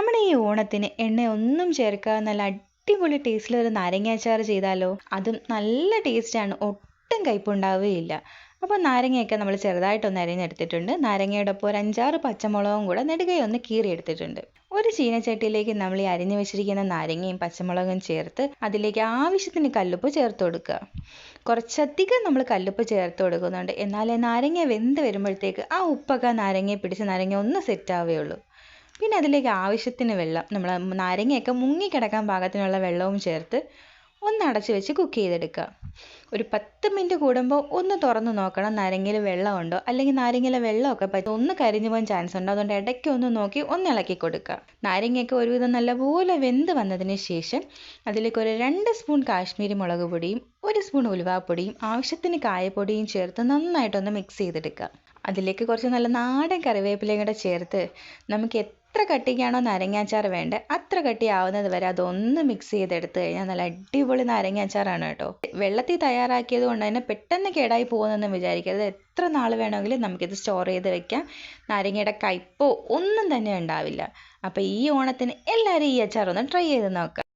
നമ്മുടെ ഈ ഓണത്തിന് എണ്ണയൊന്നും ചേർക്കാതെ നല്ല അടിപൊളി ടേസ്റ്റിൽ ഒരു നാരങ്ങാച്ചാർ ചെയ്താലോ? അതും നല്ല ടേസ്റ്റാണ് ഒട്ടും കയ്പുണ്ടാവുകയില്ല. അപ്പോൾ നാരങ്ങയൊക്കെ നമ്മൾ ചെറുതായിട്ടൊന്ന് അരിഞ്ഞെടുത്തിട്ടുണ്ട്. നാരങ്ങയുടെ ഒപ്പം ഒരു അഞ്ചാറ് പച്ചമുളകും കൂടെ നെടുകയെ ഒന്ന് കീറിയെടുത്തിട്ടുണ്ട്. ഒരു ചീനച്ചട്ടിയിലേക്ക് നമ്മൾ ഈ അരിഞ്ഞു വെച്ചിരിക്കുന്ന നാരങ്ങയും പച്ചമുളകും ചേർത്ത് അതിലേക്ക് ആവശ്യത്തിന് കല്ലുപ്പ് ചേർത്ത് കൊടുക്കുക. കുറച്ചധികം നമ്മൾ കല്ലുപ്പ് ചേർത്ത് കൊടുക്കുന്നുണ്ട്. എന്നാലേ നാരങ്ങ വെന്ത് വരുമ്പോഴത്തേക്ക് ആ ഉപ്പൊക്കെ നാരങ്ങയെ പിടിച്ച് നാരങ്ങ ഒന്ന് സെറ്റ് ആവുകയുള്ളൂ. പിന്നെ അതിലേക്ക് ആവശ്യത്തിന് വെള്ളം നമ്മൾ നാരങ്ങയൊക്കെ മുങ്ങിക്കിടക്കാൻ പാകത്തിനുള്ള വെള്ളവും ചേർത്ത് ഒന്ന് അടച്ചു വെച്ച് കുക്ക് ചെയ്തെടുക്കുക. ഒരു പത്ത് മിനിറ്റ് കൂടുമ്പോൾ ഒന്ന് തുറന്ന് നോക്കണം നാരങ്ങയിൽ വെള്ളമുണ്ടോ അല്ലെങ്കിൽ നാരങ്ങയിലെ വെള്ളമൊക്കെ പറ്റി ഒന്ന് കരിഞ്ഞു പോകാൻ ചാൻസ് ഉണ്ട് അതുകൊണ്ട് ഇടയ്ക്ക് ഒന്ന് നോക്കി ഒന്ന് ഇളക്കി കൊടുക്കുക. നാരങ്ങയൊക്കെ ഒരുവിധം നല്ലപോലെ വെന്ത് വന്നതിന് ശേഷം അതിലേക്ക് ഒരു രണ്ട് സ്പൂൺ കാശ്മീരി മുളക് പൊടിയും ഒരു സ്പൂൺ ഉലുവാപ്പൊടിയും ആവശ്യത്തിന് കായപ്പൊടിയും ചേർത്ത് നന്നായിട്ടൊന്ന് മിക്സ് ചെയ്തെടുക്കുക. അതിലേക്ക് കുറച്ച് നല്ല നാടൻ കറിവേപ്പിലയും കൂടെ ചേർത്ത് നമുക്ക് എത്ര കട്ടിക്കാണോ നാരങ്ങാച്ചാർ വേണ്ടത് അത്ര കട്ടിയാവുന്നത് വരെ അതൊന്ന് മിക്സ് ചെയ്തെടുത്ത് കഴിഞ്ഞാൽ നല്ല അടിപൊളി നാരങ്ങാച്ചാറാണ് കേട്ടോ. വെള്ളത്തിൽ തയ്യാറാക്കിയത് കൊണ്ട് തന്നെ പെട്ടെന്ന് കേടായി പോകുന്നതെന്ന് വിചാരിക്കരുത്. എത്ര നാൾ വേണമെങ്കിലും നമുക്കിത് സ്റ്റോർ ചെയ്ത് വെക്കാം. നാരങ്ങയുടെ കയ്പോ ഒന്നും തന്നെ ഉണ്ടാവില്ല. അപ്പോൾ ഈ ഓണത്തിന് എല്ലാവരും ഈ അച്ചാർ ഒന്ന് ട്രൈ ചെയ്ത് നോക്കുക